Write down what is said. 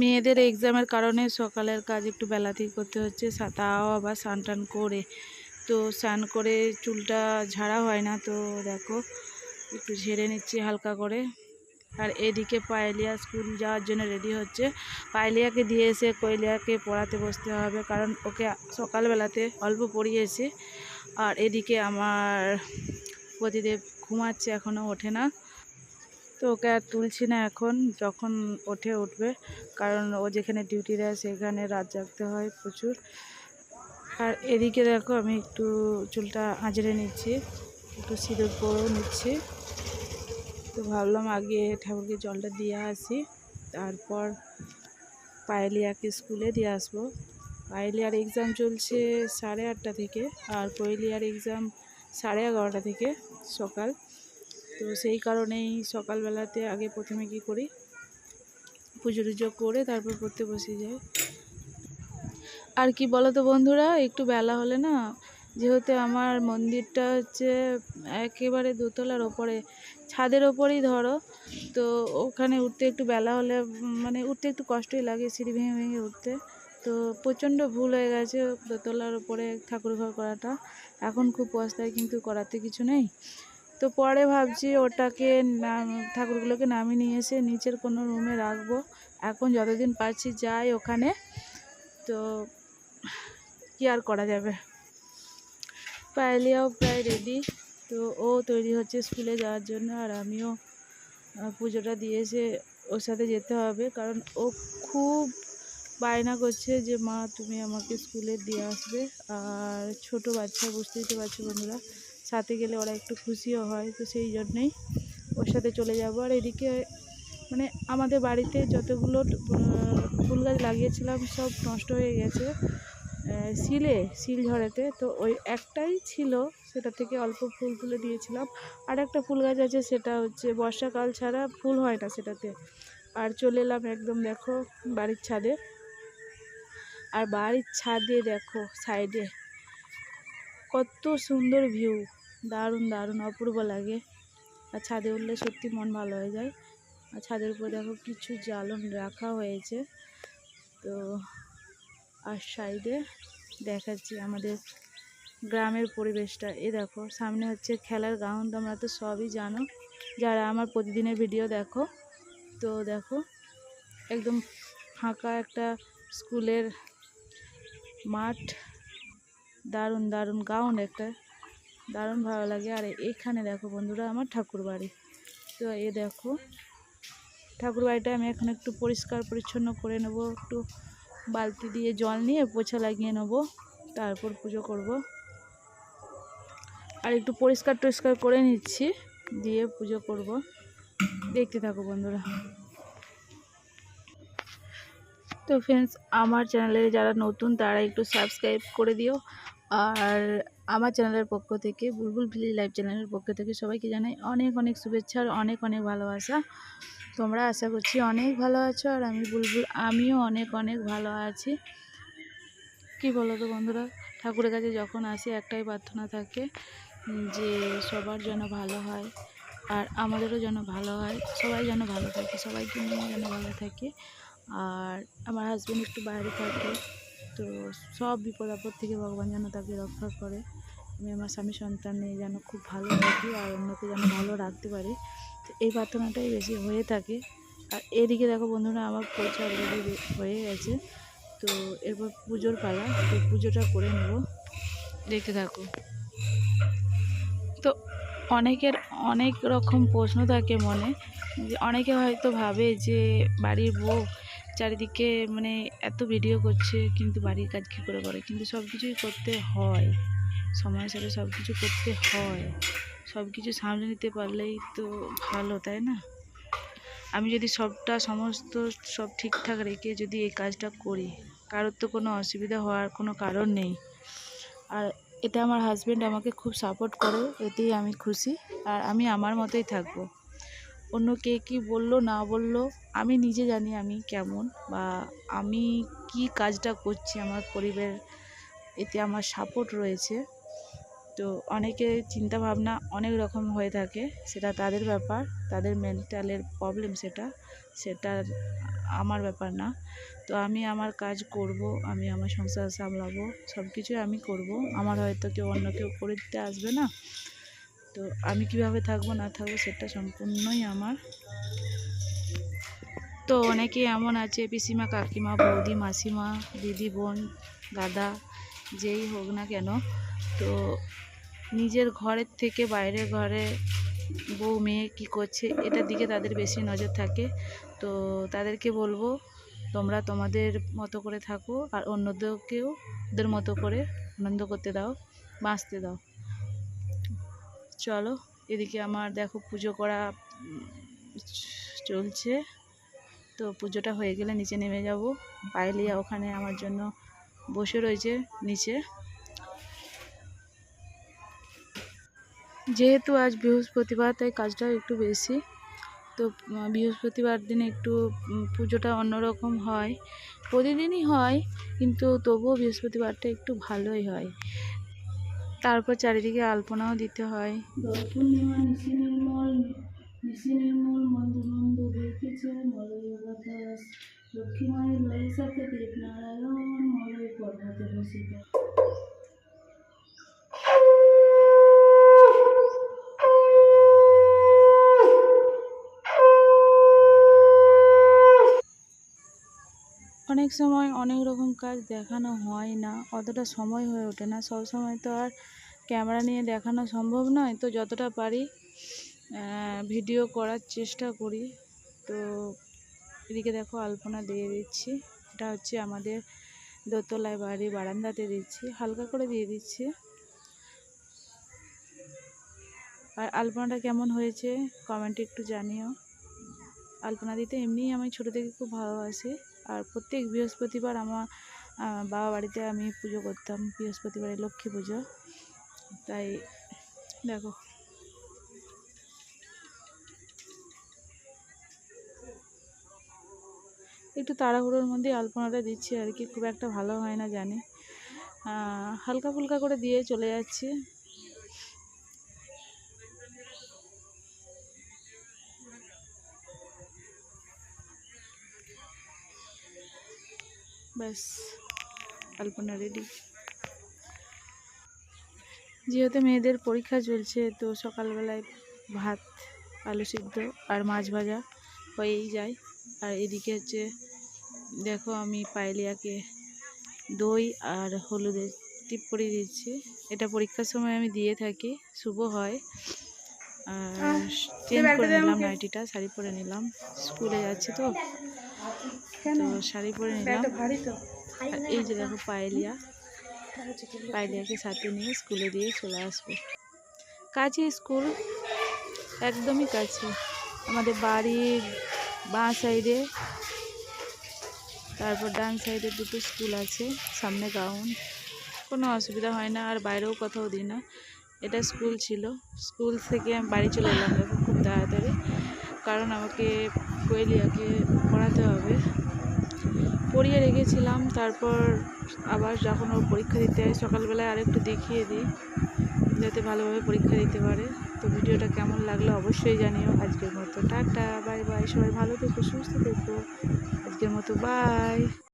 মেয়েদের এক্সামের কারণে সকালের কাজ একটু বেলাতেই করতে হচ্ছে তাও আবার স্নান টান করে। তো স্নান করে চুলটা ঝাড়া হয় না, তো দেখো, একটু ঝেড়ে নিচ্ছি হালকা করে। আর এদিকে পায়েলিয়া স্কুল যাওয়ার জন্য রেডি হচ্ছে। পায়েলিয়াকে দিয়ে এসে কৈলিয়াকে পড়াতে বসতে হবে, কারণ ওকে সকালবেলাতে অল্প পড়িয়েছে। আর এদিকে আমার প্রতিদেব ঘুমাচ্ছে এখনও ওঠে না। তো ওকে আর তুলছি না এখন, যখন ওঠে উঠবে। কারণ ও যেখানে ডিউটি দেয় সেখানে রাত জাগতে হয় প্রচুর। আর এদিকে দেখো, আমি একটু চুলটা আঁচড়ে নিচ্ছি, একটু সিঁদুর পরেও নিচ্ছি। তো ভাবলাম আগে ঠাকুরকে জলটা দিয়ে আসি, তারপর পায়েলিয়াকে স্কুলে দিয়ে আসব। পায়েলিয়ার এক্সাম চলছে সাড়ে আটটা থেকে, আর কোয়েলিয়ার এক্সাম সাড়ে এগারোটা থেকে সকাল। তো সেই কারণেই সকালবেলাতে আগে প্রথমে কি করি? পুজো টুজো করে তারপর পড়তে বসে যাই। আর কি বলো তো বন্ধুরা, একটু বেলা হলে না, যেহেতু আমার মন্দিরটা হচ্ছে একেবারে দোতলার ওপরে, ছাদের ওপরেই ধরো, তো ওখানে উঠতে একটু বেলা হলে মানে উঠতে একটু কষ্টই লাগে সিঁড়ি ভেঙে ভেঙে উঠতে। তো প্রচণ্ড ভুল হয়ে গেছে দোতলার ওপরে ঠাকুর ঘর করাটা। এখন খুব পস্তায় কিন্তু করাতে কিছু নেই। তো পরে ভাবছি ওটাকে নাম, ঠাকুরগুলোকে নামিয়ে নিয়ে এসে নিচের কোনো রুমে রাখব। এখন যতদিন পারছি যাই ওখানে। তো কি আর করা যাবে? পায়েলিয়াও প্রায় রেডি তো ও তৈরি হচ্ছে স্কুলে যাওয়ার জন্য আর আমিও পুজোটা দিয়ে এসে ওর সাথে যেতে হবে। কারণ ও খুব বায়না করছে যে, মা, তুমি আমাকে স্কুলে দিয়ে আসবে। আর ছোট বাচ্চা, বুঝতেই তো পারছ বন্ধুরা। সাথে গেলে ওরা একটু খুশিও হয়, তো সেই জন্যেই ওর সাথে চলে যাব। আর এদিকে মানে আমাদের বাড়িতে যতগুলো ফুল গাছ লাগিয়েছিলাম সব নষ্ট হয়ে গেছে শিলে, শিল ঝড়েতে। তো ওই একটাই ছিল, সেটা থেকে অল্প ফুল তুলে দিয়েছিলাম। আর একটা ফুল গাছ আছে, সেটা হচ্ছে বর্ষাকাল ছাড়া ফুল হয় না সেটাতে। আর চলে এলাম একদম, দেখো, বাড়ির ছাদে। আর বাড়ির ছাদে, দেখো, সাইডে কত সুন্দর ভিউ দারুণ দারুণ, অপূর্ব লাগে। আর ছাদে উঠলে সত্যি মন ভালো হয়ে যায়। আর ছাদের উপর দেখো কিছু জ্বালন রাখা হয়েছে। তো আর সাইডে দেখাচ্ছি আমাদের গ্রামের পরিবেশটা। এ দেখো, সামনে হচ্ছে খেলার গ্রাউন্ড তোমরা তো সবই জানো। যারা আমার প্রতিদিনের ভিডিও দেখো, তো দেখো, একদম ফাঁকা একটা স্কুলের মাঠ। দারুণ দারুণ গাউন একটা। দারুণ ভালো লাগে। আর এখানে দেখো বন্ধুরা আমার ঠাকুর বাড়ি। তো এ দেখো, ঠাকুর বাড়িটা আমি এখন একটু পরিষ্কার পরিচ্ছন্ন করে নেব। একটু বালতি দিয়ে জল নিয়ে পোছা লাগিয়ে নেব। তারপর পুজো করব। আর একটু পরিষ্কার টরিষ্কার করে নিচ্ছি, দিয়ে পুজো করব। দেখতে থাকো বন্ধুরা। তো ফ্রেন্ডস আমার চ্যানেলে যারা নতুন, তারা একটু সাবস্ক্রাইব করে দিও। আর আমার চ্যানেলের পক্ষ থেকে, বুলবুল ভিলেজ লাইভ চ্যানেলের পক্ষ থেকে সবাইকে জানাই অনেক অনেক শুভেচ্ছা আর অনেক অনেক ভালোবাসা। তোমরা আশা করছি অনেক ভালো আছো আর আমি বুলবুল, আমিও অনেক অনেক ভালো আছি। কি বলো তো বন্ধুরা, ঠাকুরের কাছে যখন আসি একটাই প্রার্থনা থাকে, যে সবার যেন ভালো হয় আর আমাদেরও যেন ভালো হয়, সবাই যেন ভালো থাকে, সবাইকে নিয়ে যেন ভালো থাকে। আর আমার হাজব্যান্ড একটু বাইরে থাকে। তো সব বিপদ আপদ থেকে ভগবান যেন তাকে রক্ষা করে। আমি আমার স্বামী সন্তান নিয়ে যেন খুব ভালো থাকি আর অন্যকে যেন ভালো রাখতে পারি। তো এই প্রার্থনাটাই বেশি হয়ে থাকে। আর এদিকে দেখো বন্ধুরা, আমার পৌঁছা অলরেডি হয়ে গেছে। তো এরপর পুজোর পালা, তো পুজোটা করে নেব। দেখতে থাকো। তো অনেকের অনেক রকম প্রশ্ন থাকে মনে। অনেকে হয়তো ভাবে যে বাড়ির বউ চারিদিকে মানে এত ভিডিও করছে, কিন্তু বাড়ির কাজ কী করে করে? কিন্তু সব কিছুই করতে হয়। সময়ের সাথে সব কিছু করতে হয়। সব কিছু সামলে নিতে পারলেই তো ভালো, তাই না? আমি যদি সবটা, সমস্ত সব ঠিকঠাক রেখে যদি এই কাজটা করি, কারোর তো কোনো অসুবিধা হওয়ার কোনো কারণ নেই। আর এতে আমার হাজব্যান্ড আমাকে খুব সাপোর্ট করে, এতেই আমি খুশি। আর আমি আমার মতোই থাকব। অন্য কে কী বলল, না বলল, আমি নিজে জানি আমি কেমন বা আমি কি কাজটা করছি, আমার পরিবার এতে আমার সাপোর্ট রয়েছে। তো অনেকে চিন্তা ভাবনা অনেক রকম হয়ে থাকে, সেটা তাদের ব্যাপার, তাদের মেন্টালের প্রবলেম সেটা সেটা আমার ব্যাপার না। তো আমি আমার কাজ করব, আমি আমার সংসার সামলাবো সব কিছুই আমি করব, আমার হয়তো কেউ অন্য কেউ করে দিতে আসবে না। তো আমি কীভাবে থাকব, না থাকব সেটা সম্পূর্ণই আমার। তো অনেকে এমন আছে, পিসিমা, কাকিমা, বৌদি, মাসিমা, দিদি, বোন, দাদা, যেই হোক না কেন। তো নিজের ঘরের থেকে বাইরের ঘরে বউ, মেয়ে কী করছে, এটার দিকে তাদের বেশি নজর থাকে। তো তাদেরকে বলব, তোমরা তোমাদের মতো করে থাকো আর অন্যদেরকেও, ওদের মতো করে আনন্দ করতে দাও, বাঁচতে দাও। চলো, এদিকে আমার দেখো পুজো করা চলছে। তো পুজোটা হয়ে গেলে নিচে নেমে যাব। পায়েলিয়া ওখানে আমার জন্য বসে রয়েছে নিচে। যেহেতু আজ বৃহস্পতিবার, তাই কাজটাও একটু বেশি। তো বৃহস্পতিবার দিনে একটু পুজোটা অন্যরকম হয়। প্রতিদিনই হয়, কিন্তু তবুও বৃহস্পতিবারটা একটু ভালোই হয়। তারপর চারিদিকে আলপনাও দিতে হয়। লক্ষ্মী মায়ের লয়ের সাথে দেবনারায়ণ মলয় পর্বতে বসিত। অনেক সময় অনেক রকম কাজ দেখানো হয় না, অতটা সময় হয়ে ওঠে না। সব সময় তো আর ক্যামেরা নিয়ে দেখানো সম্ভব নয়, তো যতটা পারি ভিডিও করার চেষ্টা করি। তো এদিকে দেখো আলপনা দিয়ে দিচ্ছি। এটা হচ্ছে আমাদের দোতলায় বাড়ি বারান্দাতে দিচ্ছি। হালকা করে দিয়ে দিচ্ছি। আর আলপনাটা কেমন হয়েছে কমেন্টে একটু জানিও। আলপনা দিতে এমনিই আমি ছোটো থেকে খুব ভালোবাসি। আর প্রত্যেক বৃহস্পতিবার আমার বাবা বাড়িতে আমি পুজো করতাম। বৃহস্পতিবারে লক্ষ্মী পুজো। তাই দেখো। একটু তাড়াহুড়োর মধ্যে আলপনাটা দিচ্ছি আর কি। খুব একটা ভালো হয় না জানি। হালকা ফুলকা করে দিয়ে চলে যাচ্ছি। ব্যাস, আলপনা রেডি। যেহেতু মেয়েদের পরীক্ষা চলছে, তো সকালবেলায় ভাত, আলু সিদ্ধ আর মাছ ভাজা হয়েই যায়। আর এদিকে হচ্ছে, দেখো আমি পায়েলিয়াকে দই আর হলুদের টিপ পরিয়ে দিচ্ছি। এটা পরীক্ষার সময় আমি দিয়ে থাকি, শুভ হয়। চেঞ্জ করে নিলাম নাইটিটা শাড়ি পরে নিলাম। স্কুলে যাচ্ছি তো। তো শাড়ি পরে নিলাম। আর এই যে দেখো পায়েলিয়া। পায়েলিয়াকে সাথে নিয়ে স্কুলে দিয়ে চলে আসব। কাছে স্কুল একদমই কাছে। আমাদের বাড়ির বাঁ সাইডে তারপর ডান সাইডে দুটো স্কুল আছে সামনে গ্রাউন্ড কোনো অসুবিধা হয় না আর বাইরেও কোথাও দিই না। এটা স্কুল ছিল। স্কুল থেকে আমি বাড়ি চলে এলাম দেখো খুব তাড়াতাড়ি। কারণ আমাকে কোয়েলিয়াকে পড়াতে হবে। পড়িয়ে রেখেছিলাম, তারপর আবার যখন ওর পরীক্ষা দিতে হয় সকালবেলায় আরেকটু দেখিয়ে দিই, যাতে ভালোভাবে পরীক্ষা দিতে পারে। তো ভিডিওটা কেমন লাগল অবশ্যই জানিও। আজকের মতো টাটা, বাই বাই, সবাই ভালো থেকো, সুস্থ থেকো। আজকের মতো, বাই।